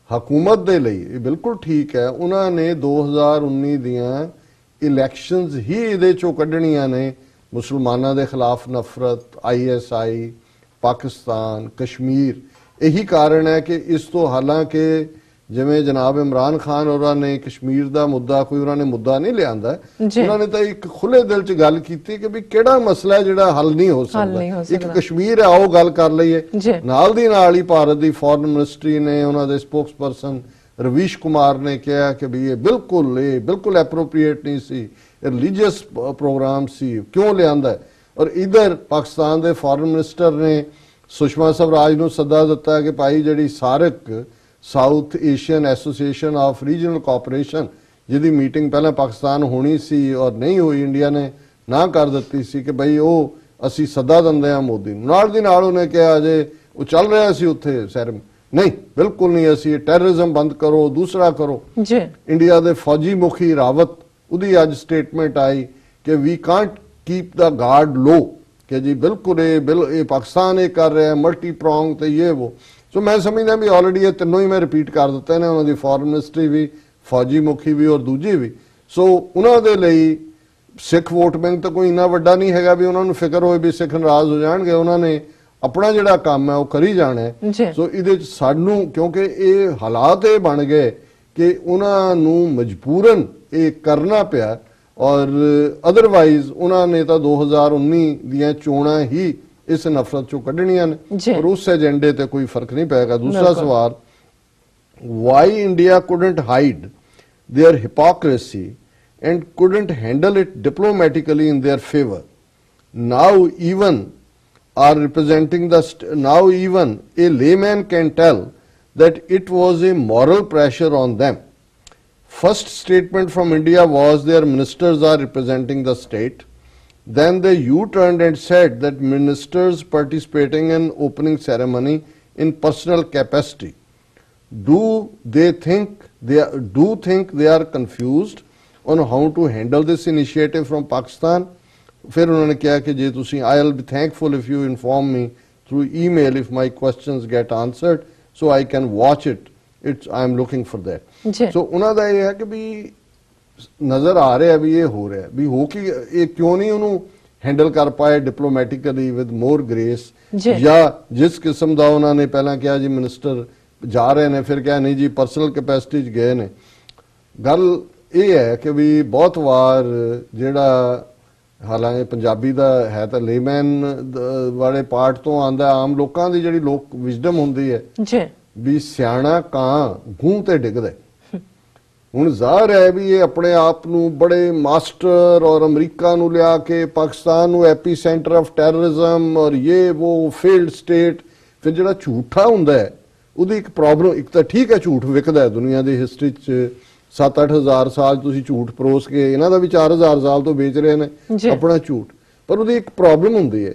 ਹਕੂਮਤ ਦੇ ਲਈ ਇਹ ਬਿਲਕੁਲ ਠੀਕ ਹੈ ਉਹਨਾਂ ਨੇ 2019 ਦੀਆਂ ਇਲੈਕਸ਼ਨਸ ਹੀ ਇਹਦੇ ਚੋਂ ਕੱਢਣੀਆਂ ਨੇ। ਮੁਸਲਮਾਨਾਂ ਦੇ ਖਿਲਾਫ ਨਫ਼ਰਤ ਆਈਐਸਆਈ ਪਾਕਿਸਤਾਨ ਕਸ਼ਮੀਰ ਇਹੀ ਕਾਰਨ ਹੈ ਕਿ ਇਸ ਤੋਂ ਹਾਲਾਂਕਿ ਜਿਵੇਂ ਜਨਾਬ ਇਮਰਾਨ ਖਾਨ ਹੋਰਾਂ ਨੇ ਕਸ਼ਮੀਰ ਦਾ ਮੁੱਦਾ ਕੋਈ ਉਹਨਾਂ ਨੇ ਮੁੱਦਾ ਨਹੀਂ ਲਿਆਂਦਾ। ਉਹਨਾਂ ਨੇ ਤਾਂ ਇੱਕ ਖੁੱਲੇ ਦਿਲ 'ਚ ਗੱਲ ਕੀਤੀ ਕਿ ਵੀ ਕਿਹੜਾ ਮਸਲਾ ਜਿਹੜਾ ਹੱਲ ਨਹੀਂ ਹੋ ਸਕਦਾ ਇੱਕ। ਕਸ਼ਮੀਰ ਹੈ ਆਓ ਗੱਲ ਕਰ ਲਈਏ। ਨਾਲ ਦੀ ਨਾਲ ਹੀ ਭਾਰਤ ਦੀ ਫੋਰਨ ਮਿਨਿਸਟਰੀ ਨੇ ਉਹਨਾਂ ਦੇ ਸਪੋਕਸਪਰਸਨ ਰਵੀਸ਼ ਕੁਮਾਰ ਨੇ ਕਿਹਾ ਕਿ ਵੀ ਇਹ ਬਿਲਕੁਲ ਇਹ ਬਿਲਕੁਲ ਐਪਰੋਪ੍ਰੀਏਟ ਨਹੀਂ ਸੀ ਰਿਲੀਜੀਅਸ ਪ੍ਰੋਗਰਾਮ ਸੀ। ਕਿਉਂ ਲਿਆਂਦਾ? ਔਰ ਇਧਰ ਪਾਕਿਸਤਾਨ ਦੇ ਫੋਰਨ ਮਿਨਿਸਟਰ ਨੇ ਸੁਸ਼ਮਾ ਸਵਰਾਜ ਨੂੰ ਸੱਦਾ ਦਿੱਤਾ ਕਿ ਭਾਈ ਜਿਹੜੀ SAARC South Asian Association of Regional Cooperation ਜਿਹਦੀ ਮੀਟਿੰਗ ਪਹਿਲਾਂ ਪਾਕਿਸਤਾਨ ਹੋਣੀ ਸੀ ਔਰ ਨਹੀਂ ਹੋਈ ਇੰਡੀਆ ਨੇ ਨਾ ਕਰ ਦਿੱਤੀ ਸੀ ਕਿ ਭਈ ਉਹ ਅਸੀਂ ਸੱਦਾ ਦਿੰਦੇ ਆ ਮੋਦੀ ਨੂੰ। ਨਾਲ ਦੀ ਨਾਲ ਉਹਨੇ ਕਿਹਾ ਅਜੇ ਉਹ ਚੱਲ ਰਿਹਾ ਸੀ ਉੱਥੇ ਸੈਰ ਨਹੀਂ ਬਿਲਕੁਲ ਨਹੀਂ ਅਸੀਂ ਟੈਰਰਿਜ਼ਮ ਬੰਦ ਕਰੋ ਦੂਸਰਾ ਕਰੋ। ਜੀ। ਇੰਡੀਆ ਦੇ ਫੌਜੀ ਮੁਖੀ ਰਾਵਤ ਉਹਦੀ ਅੱਜ ਸਟੇਟਮੈਂਟ ਆਈ ਕਿ we can't keep the guard low ਕਿ ਜੀ ਬਿਲਕੁਲ ਇਹ ਬਿਲ ਇਹ ਪਾਕਿਸਤਾਨ ਇਹ ਕਰ ਰਿਹਾ ਹੈ ਮਲਟੀ ਪ੍ਰੋਂਗ ਤੇ ਇਹ ਉਹ ਸੋ ਮੈਂ ਸਮਝਦਾ ਵੀ ਆਲਰੇਡੀ ਇਹ ਤਿੰਨੋਂ ਹੀ ਮੈਂ ਰਿਪੀਟ ਕਰ ਦਿੱਤੇ ਨੇ ਉਹਨਾਂ ਦੀ ਫੋਰਨ ਮਿਨਿਸਟਰੀ ਵੀ ਫੌਜੀ ਮੁਖੀ ਵੀ ਔਰ ਦੂਜੀ ਵੀ। ਸੋ ਉਹਨਾਂ ਦੇ ਲਈ ਸਿੱਖ ਵੋਟ ਬੈਂਕ ਤਾਂ ਕੋਈ ਇੰਨਾ ਵੱਡਾ ਨਹੀਂ ਹੈਗਾ ਵੀ ਉਹਨਾਂ ਨੂੰ ਫਿਕਰ ਹੋਵੇ ਵੀ ਸਿੱਖ ਨਾਰਾਜ਼ ਹੋ ਜਾਣਗੇ। ਉਹਨਾਂ ਨੇ ਆਪਣਾ ਜਿਹੜਾ ਕੰਮ ਹੈ ਉਹ ਕਰੀ ਜਾਣਾ। ਸੋ ਇਹਦੇ ਚ ਸਾਨੂੰ ਕਿਉਂਕਿ ਇਹ ਹਾਲਾਤ ਇਹ ਬਣ ਗਏ ਕਿ ਉਹਨਾਂ ਨੂੰ ਮਜਬੂਰਨ ਇਹ ਕਰਨਾ ਪਿਆ ਔਰ ਅਦਰਵਾਈਜ਼ ਉਹਨਾਂ ਨੇ ਤਾਂ 2019 ਦੀਆਂ ਚੋਣਾਂ ਹੀ ਇਸ ਨਫ਼ਰਤ ਚੋਂ ਕੱਢਣੀਆਂ ਨੇ। ਔਰ ਉਸ ਏਜੰਡੇ ਤੇ ਕੋਈ ਫ਼ਰਕ ਨਹੀਂ ਪਏਗਾ ਦੂਸਰਾ। ਸਵਾਲ why India couldn't hide their hypocrisy and couldn't handle it diplomatically in their favor. Now, even are representing the st- now even a layman can tell that it was a moral pressure on them First statement from India was their ministers are representing the state. Then the U-turned and said that ministers participating in opening ceremony in personal capacity. Do they think they are, do think they are confused on how to handle this initiative from Pakistan? फिर उन्होंने किया कि जी I will be thankful if you inform me through email if my questions get answered, so I can watch it. It's I looking for that so ਉਹਨਾਂ ਦਾ ਇਹ ਹੈ ਕਿ ਵੀ ਨਜ਼ਰ ਆ ਰਿਹਾ ਵੀ ਇਹ ਹੋ ਰਿਹਾ ਵੀ ਹੋ ਕਿ ਇਹ ਕਿਉਂ ਨਹੀਂ ਉਹਨੂੰ ਹੈਂਡਲ ਕਰ ਪਾਏ ਡਿਪਲੋਮੈਟਿਕਲੀ ਵਿਦ ਮੋਰ ਗ੍ਰੇਸ ਜਾਂ ਜਿਸ ਕਿਸਮ ਦਾ ਉਹਨਾਂ ਨੇ ਪਹਿਲਾਂ ਕਿਹਾ ਜੀ ਮਿਨਿਸਟਰ ਜਾ ਰਹੇ ਨੇ ਫਿਰ ਕਿਹਾ ਨਹੀਂ ਜੀ ਪਰਸਨਲ ਕੈਪੈਸਿਟੀ 'ਚ ਗਏ ਨੇ ਗੱਲ ਇਹ ਹੈ ਕਿ ਵੀ ਬਹੁਤ ਵਾਰ ਜਿਹੜਾ ਹਾਲਾਂਕਿ ਪੰਜਾਬੀ ਦਾ ਹੈ ਤਾਂ ਲੇਮੈਨ ਵਾਲੇ ਪਾਰਟ ਤੋਂ ਆਂਦਾ ਆਮ ਲੋਕਾਂ ਦੀ ਜਿਹੜੀ ਲੋਕ ਵਿਜ਼ਡਮ ਹੁੰਦੀ ਹੈ ਜੀ ਵੀ ਸਿਆਣਾ ਕਾਂ ਗੂੰ ਤੇ ਡਿੱਗਦਾ। ਹੁਣ ਜ਼ਾਹਰ ਹੈ ਵੀ ਇਹ ਆਪਣੇ ਆਪ ਨੂੰ ਬੜੇ ਮਾਸਟਰ ਔਰ ਅਮਰੀਕਾ ਨੂੰ ਲਿਆ ਕੇ ਪਾਕਿਸਤਾਨ ਨੂੰ ਐਪੀ ਸੈਂਟਰ ਆਫ ਟੈਰਰਿਜ਼ਮ ਔਰ ਇਹ ਉਹ ਫੇਲਡ ਸਟੇਟ ਫਿਰ ਜਿਹੜਾ ਝੂਠਾ ਹੁੰਦਾ ਹੈ ਉਹਦੀ ਇੱਕ ਪ੍ਰੋਬਲਮ ਇੱਕ ਤਾਂ ਠੀਕ ਹੈ ਝੂਠ ਵਿਕਦਾ ਹੈ ਦੁਨੀਆ ਦੀ ਹਿਸਟਰੀ 'ਚ 7-8000 ਸਾਲ ਤੁਸੀਂ ਝੂਠ ਪਰੋਸ ਕੇ ਇਹਨਾਂ ਦਾ ਵੀ 4000 ਸਾਲ ਤੋਂ ਵੇਚ ਰਹੇ ਨੇ। ਆਪਣਾ ਝੂਠ ਪਰ ਉਹਦੀ ਇੱਕ ਪ੍ਰੋਬਲਮ ਹੁੰਦੀ ਹੈ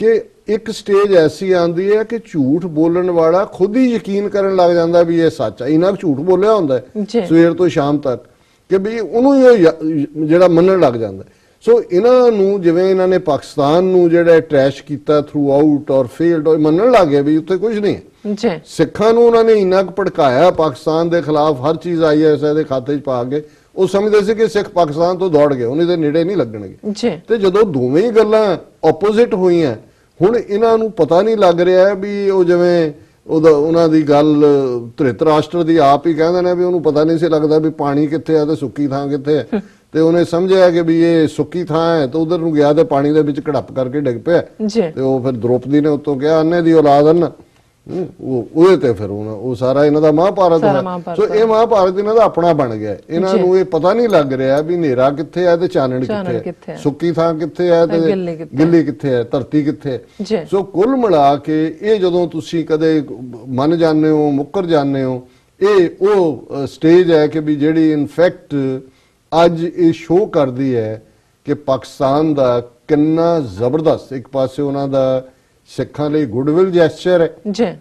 ਕਿ ਇੱਕ ਸਟੇਜ ਐਸੀ ਆਂਦੀ ਹੈ ਕਿ ਝੂਠ ਬੋਲਣ ਵਾਲਾ ਖੁਦ ਹੀ ਯਕੀਨ ਕਰਨ ਲੱਗ ਜਾਂਦਾ ਵੀ ਇਹ ਸੱਚ ਹੈ ਇਹਨਾਂ ਕੁ ਝੂਠ ਬੋਲਿਆ ਹੁੰਦਾ। ਸਵੇਰ ਤੋਂ ਸ਼ਾਮ ਤੱਕ ਕਿ ਵੀ ਉਹਨੂੰ ਹੀ ਉਹ य- ਜਿਹੜਾ ਮੰਨਣ ਲੱਗ ਜਾਂਦਾ। ਸੋ ਇਹਨਾਂ ਨੂੰ ਜਿਵੇਂ ਇਹਨਾਂ ਨੇ ਪਾਕਿਸਤਾਨ ਨੂੰ ਜਿਹੜਾ ਟ੍ਰੈਸ਼ ਕੀਤਾ ਥਰੂ ਆਊਟ ਔਰ ਫੇਲਡ ਉਹ ਮੰਨਣ ਲੱਗ ਗਏ ਵੀ ਉੱਥੇ ਕੁਝ ਨਹੀਂ ਜੀ। ਸਿੱਖਾਂ ਨੂੰ ਉਹਨਾਂ ਨੇ ਇੰਨਾ ਕੁ ਭੜਕਾਇਆ ਪਾਕਿਸਤਾਨ ਦੇ ਖਿਲਾਫ ਹਰ ਚੀਜ਼ ਆਈਐਸਆਈ ਦੇ ਖਾਤੇ 'ਚ ਪਾ ਕੇ। ਉਹ ਸਮਝਦੇ ਸੀ ਕਿ ਸਿੱਖ ਪਾਕਿਸਤਾਨ ਤੋਂ ਦੌੜ ਗਏ ਉਹਨੇ ਦੇ ਨੇੜੇ ਨਹੀਂ ਲੱਗਣਗੇ। ਜੀ। ਤੇ ਜਦੋਂ ਦੋਵੇਂ ਹੀ ਗੱਲਾਂ ਆਪੋਜ਼ਿਟ ਹੋਈਆਂ ਹੁਣ ਇਹਨਾਂ ਨੂੰ ਪਤਾ ਨਹੀਂ ਲੱਗ ਰਿਹਾ ਵੀ ਉਹ ਜਿਵੇਂ ਉਹਦਾ ਉਹਨਾਂ ਦੀ ਗੱਲ ਧ੍ਰਿਤ ਰਾਸ਼ਟਰ ਦੀ ਆਪ ਹੀ ਕਹਿੰਦੇ ਨੇ ਵੀ ਉਹਨੂੰ ਪਤਾ ਨਹੀਂ ਸੀ ਲੱਗਦਾ ਵੀ ਪਾਣੀ ਕਿੱਥੇ ਹੈ ਤੇ ਸੁੱਕੀ ਥਾਂ ਕਿੱਥੇ ਹੈ ਤੇ ਉਹਨੇ ਸਮਝਿਆ ਕਿ ਵੀ ਇਹ ਸੁੱਕੀ ਥਾਂ ਹੈ ਤੇ ਉਧਰ ਨੂੰ ਗਿਆ ਤੇ ਪਾਣੀ ਦੇ ਵਿੱਚ ਘੜਪ ਕਰਕੇ ਡਿੱਗ ਪਿਆ। ਤੇ ਉਹ ਫਿਰ ਦ੍ਰੋਪਦੀ ਨੇ ਉਤੋਂ ਕਿਹਾ ਅੰਨੇ ਦੀ ਔਲਾਦ ਅੰਨ। ਉਹ ਉਹਦੇ ਤੇ ਫਿਰ ਉਹਨਾਂ ਉਹ ਸਾਰਾ ਇਹਨਾਂ ਦਾ ਮਹਾਭਾਰਤ ਹੈ ਸੋ ਇਹ ਮਹਾਭਾਰਤ ਇਹਨਾਂ ਦਾ ਆਪਣਾ ਬਣ ਗਿਆ। ਇਹਨਾਂ। ਨੂੰ ਇਹ ਪਤਾ ਨਹੀਂ ਲੱਗ ਰਿਹਾ ਵੀ ਹਨੇਰਾ ਕਿੱਥੇ ਹੈ ਤੇ ਚਾਨਣ ਕਿੱਥੇ ਹੈ। ਸੁੱਕੀ ਥਾਂ ਕਿੱਥੇ ਹੈ ਤੇ ਗਿੱਲੀ ਕਿੱਥੇ ਹੈ। ਧਰਤੀ ਕਿੱਥੇ ਹੈ। ਸੋ ਕੁੱਲ ਮਿਲਾ ਕੇ ਇਹ ਜਦੋਂ ਤੁਸੀਂ ਕਦੇ ਮੰਨ ਜਾਂਦੇ ਹੋ ਮੁੱਕਰ ਜਾਂਦੇ ਹੋ ਇਹ ਉਹ ਸਟੇਜ ਹੈ ਕਿ ਵੀ ਜਿਹੜੀ ਇਨਫੈਕਟ ਅੱਜ ਇਹ ਸ਼ੋਅ ਕਰਦੀ ਹੈ ਕਿ ਪਾਕਿਸਤਾਨ ਦਾ ਕਿੰਨਾ ਜ਼ਬਰਦਸਤ ਇੱਕ ਪਾਸੇ ਉਹਨਾਂ ਦਾ ਸਿੱਖਾਂ ਲਈ ਗੁੱਡਵਿਲ ਜੈਸਚਰ ਹੈ। ਜੀ।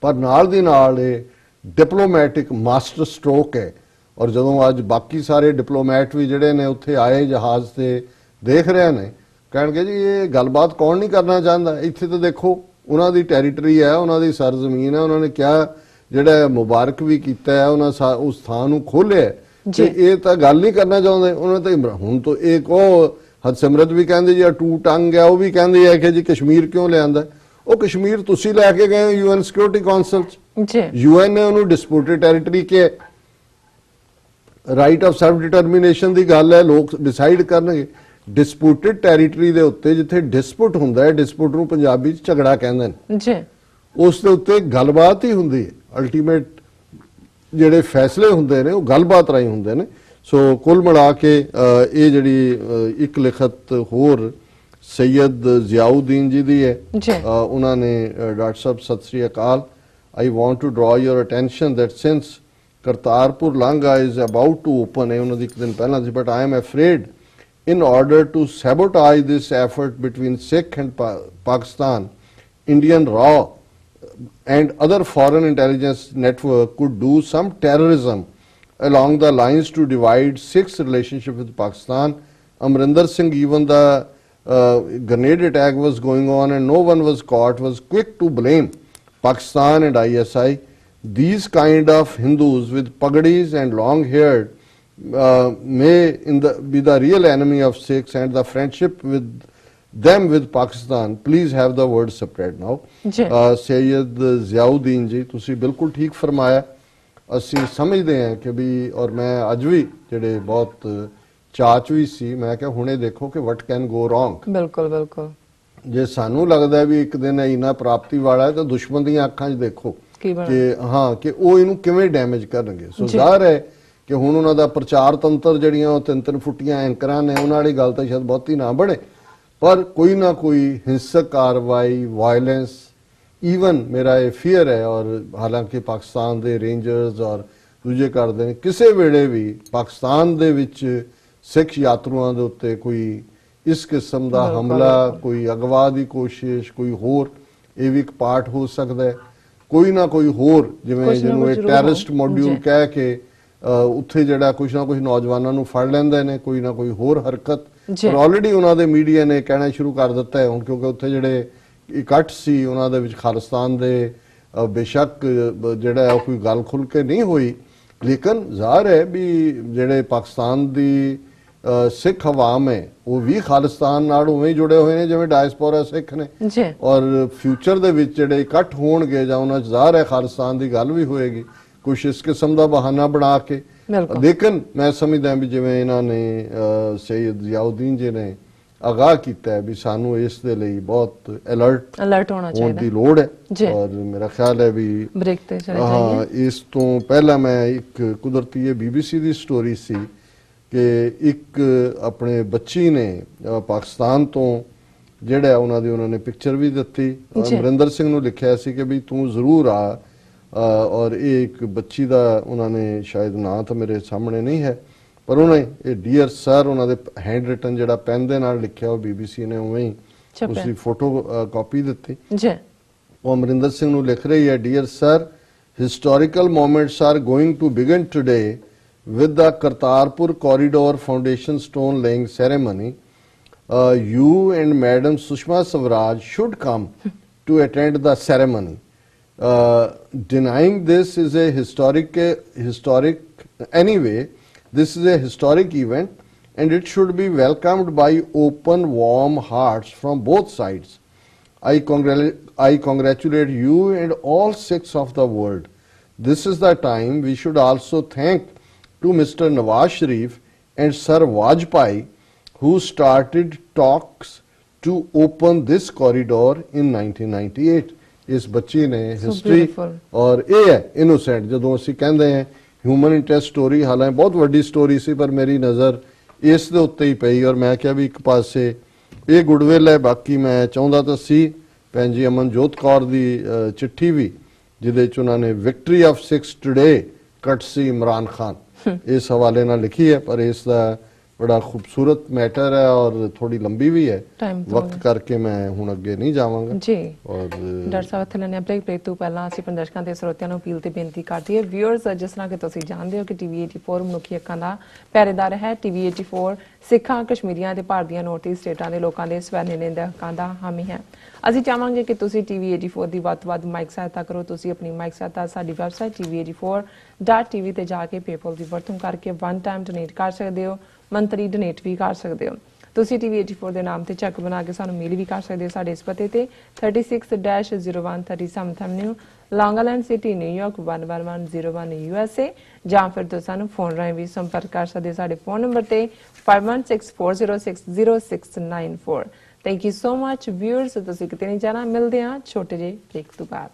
ਪਰ ਨਾਲ ਦੀ ਨਾਲ ਇਹ ਡਿਪਲੋਮੈਟਿਕ ਮਾਸਟਰ ਸਟ੍ਰੋਕ ਹੈ। ਔਰ ਜਦੋਂ ਅੱਜ ਬਾਕੀ ਸਾਰੇ ਡਿਪਲੋਮੈਟ ਵੀ ਜਿਹੜੇ ਨੇ ਉੱਥੇ ਆਏ ਜਹਾਜ਼ ਤੇ ਦੇਖ ਰਹੇ ਨੇ ਕਹਿਣਗੇ ਜੀ ਇਹ ਗੱਲਬਾਤ ਕੌਣ ਨਹੀਂ ਕਰਨਾ ਚਾਹੁੰਦਾ? ਇੱਥੇ ਤਾਂ ਦੇਖੋ ਉਹਨਾਂ ਦੀ ਟੈਰੀਟਰੀ ਹੈ ਉਹਨਾਂ ਦੀ ਸਰਜ਼ਮੀਨ ਹੈ ਉਹਨਾਂ ਨੇ ਕਿਹਾ ਜਿਹੜਾ ਮੁਬਾਰਕ ਵੀ ਕੀਤਾ ਹੈ ਉਹਨਾਂ ਉਸ ਥਾਂ ਨੂੰ ਖੋਲਿਆ। ਤੇ ਇਹ ਤਾਂ ਗੱਲ ਨਹੀਂ ਕਰਨਾ ਚਾਹੁੰਦੇ। ਉਹਨਾਂ ਤਾਂ ਹੁਣ ਤੋਂ ਇੱਕ ਉਹ ਹਰਸਿਮਰਤ ਵੀ ਕਹਿੰਦੇ ਜੀ ਆ ਟੂ ਟੰਗ ਹੈ ਉਹ ਵੀ ਕਹਿੰਦੇ ਆ ਕਿ ਜੀ ਕਸ਼ਮੀਰ ਕਿਉਂ ਲਿਆਂਦਾ? ਉਹ ਕਸ਼ਮੀਰ ਤੁਸੀਂ ਲੈ ਕੇ ਗਏ ਯੂਐਨ ਸਿਕਿਉਰਿਟੀ ਕਾਉਂਸਲ ਚ। ਜੀ। ਯੂਐਨ ਨੇ ਉਹਨੂੰ ਡਿਸਪਿਊਟਡ ਟੈਰੀਟਰੀ ਕਿ ਰਾਈਟ ਆਫ ਸੈਲਫ ਡਿਟਰਮੀਨੇਸ਼ਨ ਦੀ ਗੱਲ ਹੈ ਲੋਕ ਡਿਸਾਈਡ ਕਰਨਗੇ। ਡਿਸਪਿਊਟਡ ਟੈਰੀਟਰੀ ਦੇ ਉੱਤੇ ਜਿੱਥੇ ਡਿਸਪਿਊਟ ਹੁੰਦਾ ਹੈ ਡਿਸਪਿਊਟ ਨੂੰ ਪੰਜਾਬੀ ਚ ਝਗੜਾ ਕਹਿੰਦੇ ਨੇ। ਜੀ। ਉਸ ਦੇ ਉੱਤੇ ਗੱਲਬਾਤ ਹੀ ਹੁੰਦੀ ਹੈ। ਅਲਟੀਮੇਟ ਜਿਹੜੇ ਫੈਸਲੇ ਹੁੰਦੇ ਨੇ ਉਹ ਗੱਲਬਾਤ ਰਾਹੀਂ ਹੁੰਦੇ ਨੇ। ਸੋ ਕੁੱਲ ਮਿਲਾ ਕੇ ਇਹ ਜਿਹੜੀ ਇੱਕ ਲਿਖਤ ਹੋਰ ਸੈਯਦ ਜ਼ਿਆਉਦੀਨ ਜੀ ਦੀ ਹੈ ਉਹਨਾਂ ਨੇ doctor Sahib Sat Sri Akal I want to draw your attention that since Kartarpur langha is about to open ਹੈ ਉਹਨਾਂ ਦੀ ਇੱਕ ਦਿਨ ਪਹਿਲਾਂ ਸੀ but I am afraid in order to sabotage this effort between Sikh and pa- Pakistan, Indian RAW and other foreign intelligence network could do some terrorism along the lines to divide Sikhs' relationship with Pakistan. Amrinder Singh, even the uh, grenade attack was going on and no one was caught, was quick to blame Pakistan and ISI. These kind of Hindus with pagadis and long haired uh, may in the, be the real enemy of Sikhs and the friendship with them with Pakistan. Please have the word separate now. ਜੀ। ਅ, ਸੈਯਦ ਜ਼ਿਆਉਦੀਨ ਜੀ ਤੁਸੀਂ ਬਿਲਕੁਲ ਠੀਕ ਫਰਮਾਇਆ ਅਸੀਂ ਸਮਝਦੇ ਹਾਂ ਕਿ ਵੀ ਔਰ ਮੈਂ ਅੱਜ ਵੀ ਜਿਹੜੇ ਬਹੁਤ ਚਾਚ ਵੀ ਸੀ ਮੈਂ ਕਿਹਾ ਹੁਣੇ ਦੇਖੋ ਕਿ ਵਟ ਕੈਨ ਗੋ ਰੋਂਗ ਬਿਲਕੁਲ ਬਿਲਕੁਲ। ਜੇ ਸਾਨੂੰ ਲੱਗਦਾ ਵੀ ਇੱਕ ਦਿਨ ਇਨਾ ਪ੍ਰਾਪਤੀ ਵਾਲਾ ਹੈ ਤਾਂ ਦੁਸ਼ਮਣ ਦੀਆਂ ਅੱਖਾਂ 'ਚ ਦੇਖੋ ਕੀ ਹਾਂ ਕਿ ਉਹ ਇਹਨੂੰ ਕਿਵੇਂ ਡੈਮੇਜ ਕਰਨਗੇ। ਸੋ। ਜ਼ਾਹਰ ਹੈ ਕਿ ਹੁਣ ਉਹਨਾਂ ਦਾ ਪ੍ਰਚਾਰ ਤੰਤਰ ਜਿਹੜੀਆਂ ਉਹ ਤਿੰਨ ਤਿੰਨ ਫੁੱਟੀਆਂ ਐਂਕਰਾਂ ਨੇ ਉਹਨਾਂ ਵਾਲੀ ਗੱਲ ਤਾਂ ਸ਼ਾਇਦ ਬਹੁਤੀ ਨਾ ਬਣੇ। ਪਰ ਕੋਈ ਨਾ ਕੋਈ ਹਿੰਸਕ ਕਾਰਵਾਈ ਵਾਇਲੈਂਸ ਈਵਨ ਮੇਰਾ ਇਹ ਫੀਅਰ ਹੈ ਔਰ ਹਾਲਾਂਕਿ ਪਾਕਿਸਤਾਨ ਦੇ ਰੇਂਜਰਸ ਔਰ ਦੂਜੇ ਕਰਦੇ ਨੇ ਕਿਸੇ ਵੇਲੇ ਵੀ ਪਾਕਿਸਤਾਨ ਦੇ ਵਿੱਚ ਸਿੱਖ ਯਾਤਰੂਆਂ ਦੇ ਉੱਤੇ ਕੋਈ ਇਸ ਕਿਸਮ ਦਾ ਹਮਲਾ। ਕੋਈ ਅਗਵਾ ਦੀ ਕੋਸ਼ਿਸ਼ ਕੋਈ ਹੋਰ ਇਹ ਵੀ ਇੱਕ ਪਾਰਟ ਹੋ ਸਕਦਾ ਹੈ ਕੋਈ ਨਾ ਕੋਈ ਹੋਰ ਜਿਵੇਂ ਜਿਹਨੂੰ ਇਹ ਟੈਰਰਿਸਟ। ਮੋਡਿਊਲ। ਕਹਿ ਕੇ ਉੱਥੇ ਜਿਹੜਾ ਕੁਝ ਨਾ ਕੁਝ ਨੌਜਵਾਨਾਂ ਨੂੰ ਫੜ ਲੈਂਦੇ ਨੇ ਕੋਈ ਨਾ ਕੋਈ ਹੋਰ ਹਰਕਤ। ਪਰ ਆਲਰੇਡੀ ਉਹਨਾਂ ਦੇ ਮੀਡੀਆ ਨੇ ਕਹਿਣਾ ਸ਼ੁਰੂ ਕਰ ਦਿੱਤਾ ਹੈ ਹੁਣ ਕਿਉਂਕਿ ਉੱਥੇ ਜਿਹੜੇ ਇਕੱਠ ਸੀ ਉਹਨਾਂ ਦੇ ਵਿੱਚ ਖਾਲਿਸਤਾਨ ਦੇ ਬੇਸ਼ੱਕ ਜਿਹੜਾ ਉਹ ਕੋਈ ਗੱਲ ਖੁੱਲ ਕੇ ਨਹੀਂ ਹੋਈ। ਲੇਕਿਨ ਜ਼ਾਹਰ ਹੈ ਵੀ ਜਿਹੜੇ ਪਾਕਿਸਤਾਨ ਦੀ ਸਿੱਖ ਆਵਾਮ ਹੈ ਉਹ ਵੀ ਖਾਲਿਸਤਾਨ ਨਾਲ ਉਵੇਂ ਜੁੜੇ ਹੋਏ ਨੇ ਜਿਵੇਂ ਡਾਇਸਪੋਰਾ ਸਿੱਖ ਨੇ। ਜੀ। ਔਰ ਫਿਊਚਰ ਦੇ ਵਿੱਚ ਜਿਹੜੇ ਇਕੱਠ ਹੋਣਗੇ ਜਾਂ ਉਹਨਾਂ 'ਚ ਜ਼ਾਹਰ ਹੈ ਖਾਲਿਸਤਾਨ ਦੀ ਗੱਲ ਵੀ ਹੋਏਗੀ ਕੁਛ ਇਸ ਕਿਸਮ ਦਾ ਬਹਾਨਾ ਬਣਾ ਕੇ। ਲੇਕਿਨ ਮੈਂ ਸਮਝਦਾ ਵੀ ਜਿਵੇਂ ਇਹਨਾਂ ਨੇ ਅ, ਸੈਯਦ ਜ਼ਿਆਉਦੀਨ ਜੀ ਨੇ ਆਗਾਹ ਕੀਤਾ ਹੈ ਵੀ ਸਾਨੂੰ ਇਸ ਦੇ ਲਈ ਬਹੁਤ ਅਲਰਟ ਅਲਰਟ ਹੋਣਾ ਹੋਣ ਚਾਹੀਦਾ ਦੀ ਲੋੜ ਹੈ। ਔਰ ਮੇਰਾ ਖਿਆਲ ਹੈ ਵੀ ਬ੍ਰੇਕ ਤੇ ਚਲੇ ਹਾਂ ਜਾਈਏ ਇਸ ਤੋਂ ਪਹਿਲਾਂ ਮੈਂ ਇੱਕ ਕੁਦਰਤੀ ਇਹ ਬੀਬੀਸੀ ਦੀ ਸਟੋਰੀ ਸੀ ਕਿ ਇੱਕ ਆਪਣੇ ਬੱਚੀ ਨੇ ਪਾਕਿਸਤਾਨ ਤੋਂ ਜਿਹੜਾ ਹੈ ਉਹਨਾਂ ਦੀ ਉਹਨਾਂ ਨੇ ਪਿਕਚਰ ਵੀ ਦਿੱਤੀ। ਅਮਰਿੰਦਰ ਸਿੰਘ ਨੂੰ ਲਿਖਿਆ ਸੀ ਕਿ ਵੀ ਤੂੰ ਜ਼ਰੂਰ ਆ ਔਰ ਇਹ ਇੱਕ ਬੱਚੀ ਦਾ ਉਹਨਾਂ ਨੇ ਸ਼ਾਇਦ ਨਾਂ ਤਾਂ ਮੇਰੇ ਸਾਹਮਣੇ ਨਹੀਂ ਹੈ ਪਰ ਉਹਨੇ ਇਹ ਡੀਅਰ ਸਰ ਉਹਨਾਂ ਦੇ ਹੈਂਡ ਰਿਟਨ ਜਿਹੜਾ ਪੈਨ ਦੇ ਨਾਲ ਲਿਖਿਆ ਉਹ ਬੀਬੀਸੀ ਨੇ ਉਵੇਂ ਹੀ ਛਾਪਿਆ। ਉਸ ਦੀ ਫੋਟੋ ਕਾਪੀ ਦਿੱਤੀ ਜੀ ਉਹ ਅਮਰਿੰਦਰ ਸਿੰਘ ਨੂੰ ਲਿਖ ਰਹੀ ਹੈ dear sir historical moments are going to begin today with the Kartarpur corridor foundation stone laying ceremony you and Madam Sushma Swaraj should come to attend the ceremony. Uh, denying this is a historic, historic, anyway, this is a historic event and it should be welcomed by open, warm hearts from both sides. I, congratulate, I congratulate you and all Sikhs of the world. This is the time we should also thank to Mr. Nawaz Sharif and Sir Vajpayee who started talks to open this corridor in 1998. ਇਸ ਬੱਚੀ ਨੇ So ਹਿਸਟਰੀ beautiful. ਔਰ ਇਹ ਹੈ ਇਨੋਸੈਂਟ ਜਦੋਂ ਅਸੀਂ ਕਹਿੰਦੇ ਹਾਂ ਹਿਊਮਨ ਇੰਟਰਸਟ ਸਟੋਰੀ ਹਾਲਾਂਕਿ ਬਹੁਤ ਵੱਡੀ ਸਟੋਰੀ ਸੀ ਪਰ ਮੇਰੀ ਨਜ਼ਰ ਇਸ ਦੇ ਉੱਤੇ ਹੀ ਪਈ ਔਰ ਮੈਂ ਕਿਹਾ ਵੀ ਇੱਕ ਪਾਸੇ ਇਹ ਗੁੱਡਵਿਲ ਹੈ ਬਾਕੀ ਮੈਂ ਚਾਹੁੰਦਾ ਤਾਂ ਸੀ ਭੈਣ ਜੀ ਅਮਨਜੋਤ ਕੌਰ ਦੀ ਚਿੱਠੀ ਵੀ ਜਿਹਦੇ ਚ ਉਹਨਾਂ ਨੇ victory of six today courtesy Imran Khan. ਇਸ ਹਵਾਲੇ ਨਾਲ ਲਿਖੀ ਹੈ ਪਰ ਇਸ ਦਾ ਬੜਾ ਖੂਬਸੂਰਤ ਮੈਟਰ ਹੈ ਔਰ ਥੋੜੀ ਲੰਬੀ ਵੀ ਹੈ। ਵਕਤ ਕਰਕੇ ਮੈਂ ਹੁਣ ਅੱਗੇ ਨਹੀਂ ਜਾਵਾਂਗਾ। ਜੀ। ਔਰ ਡਾਕਟਰ ਸਾਹਿਬ ਇੱਥੇ ਲੈਣੇ ਬ੍ਰੇਕ ਬ੍ਰੇਕ ਤੋਂ ਪਹਿਲਾਂ ਅਸੀਂ ਆਪਣੇ ਦਰਸ਼ਕਾਂ ਤੇ ਸਰੋਤਿਆਂ ਨੂੰ ਅਪੀਲ ਤੇ ਬੇਨਤੀ ਕਰਦੀ ਹੈ। ਵਿਊਅਰਸ ਜਿਸ ਤਰ੍ਹਾਂ ਕਿ ਤੁਸੀਂ ਜਾਣਦੇ ਹੋ ਕਿ ਟੀਵੀ 84 ਮਨੁੱਖੀ ਹੱਕਾਂ ਦਾ ਪਹਿਰੇਦਾਰ ਹੈ। ਟੀਵੀ 84 ਸਿੱਖਾਂ ਕਸ਼ਮੀਰੀਆਂ ਤੇ ਭਾਰਤੀਆਂ ਨੌਰਥ ਈਸਟ ਸਟੇਟਾਂ ਦੇ ਲੋਕਾਂ ਦੇ ਸਵੈਨੇ ਦੇ ਹੱਕਾਂ ਦਾ ਹਾਮੀ ਹੈ। ਅਸੀਂ ਚਾਹਾਂਗੇ ਕਿ ਤੁਸੀਂ ਟੀਵੀ 84 ਦੀ ਵੱਧ ਵੱਧ ਮਾਈਕ ਸਹਾਇਤਾ ਕਰੋ। ਤੁਸੀਂ ਆਪਣੀ ਮਾਈਕ ਸਹਾਇਤਾ ਸਾਡੀ ਵੈਬਸਾਈਟ tv84.tv ਤੇ ਜਾ ਕੇ ਪੇਪਲ ਦੀ ਵਰਤੋਂ ਕਰਕੇ ਵਨ ਟਾਈਮ ਡੋਨੇਟ ਕਰ ਸਕਦੇ ਹੋ। ਮੰਤਰੀ ਡੋਨੇਟ ਵੀ ਕਰ ਸਕਦੇ ਹੋ। ਤੁਸੀਂ ਟੀਵੀ 84 ਦੇ ਨਾਮ ਤੇ ਚੈੱਕ ਬਣਾ ਕੇ ਸਾਨੂੰ ਮੇਲ ਵੀ ਕਰ ਸਕਦੇ ਹੋ ਸਾਡੇ ਇਸ ਪਤੇ ਤੇ। 36-0137 Avenue Long Island City, New York 11101 USA ਜਾਂ ਫਿਰ ਤੁਸੀਂ ਸਾਨੂੰ ਫੋਨ ਰਾਹੀਂ ਵੀ ਸੰਪਰਕ ਕਰ ਸਕਦੇ ਹੋ ਸਾਡੇ ਫੋਨ ਨੰਬਰ ਤੇ 5164060694 thank you so much viewers ਤੁਸੀਂ ਕਿਤੇ ਨਹੀਂ ਜਾਣਾ, ਮਿਲਦੇ ਹਾਂ। ਛੋਟੇ ਜਿਹੇ ਬ੍ਰੇਕ ਤੋਂ ਬਾਅਦ।